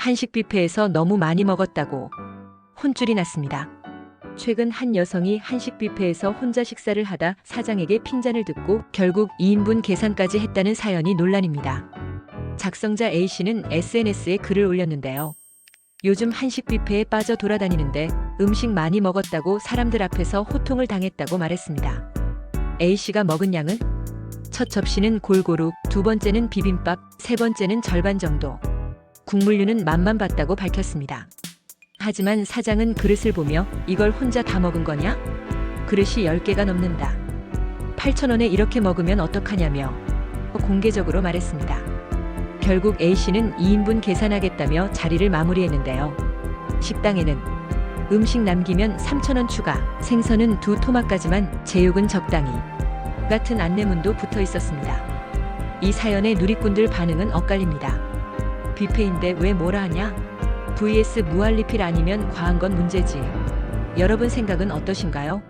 한식 뷔페에서 너무 많이 먹었다고 혼쭐이 났습니다. 최근 한 여성이 한식 뷔페에서 혼자 식사를 하다 사장에게 핀잔을 듣고 결국 2인분 계산까지 했다는 사연이 논란입니다. 작성자 A씨는 SNS에 글을 올렸는데요. 요즘 한식 뷔페에 빠져 돌아다니는데 음식 많이 먹었다고 사람들 앞에서 호통을 당했다고 말했습니다. A씨가 먹은 양은 첫 접시는 골고루, 두 번째는 비빔밥, 세 번째는 절반 정도. 국물류는 맛만 봤다고 밝혔습니다. 하지만 사장은 그릇을 보며 이걸 혼자 다 먹은 거냐? 그릇이 10개가 넘는다. 8,000원에 이렇게 먹으면 어떡하냐며 공개적으로 말했습니다. 결국 A씨는 2인분 계산하겠다며 자리를 마무리했는데요. 식당에는 음식 남기면 3,000원 추가, 생선은 두 토막까지만 제육은 적당히 같은 안내문도 붙어 있었습니다. 이 사연에 누리꾼들 반응은 엇갈립니다. 뷔페인데 왜 뭐라 하냐? vs 무한리필 아니면 과한 건 문제지. 여러분 생각은 어떠신가요?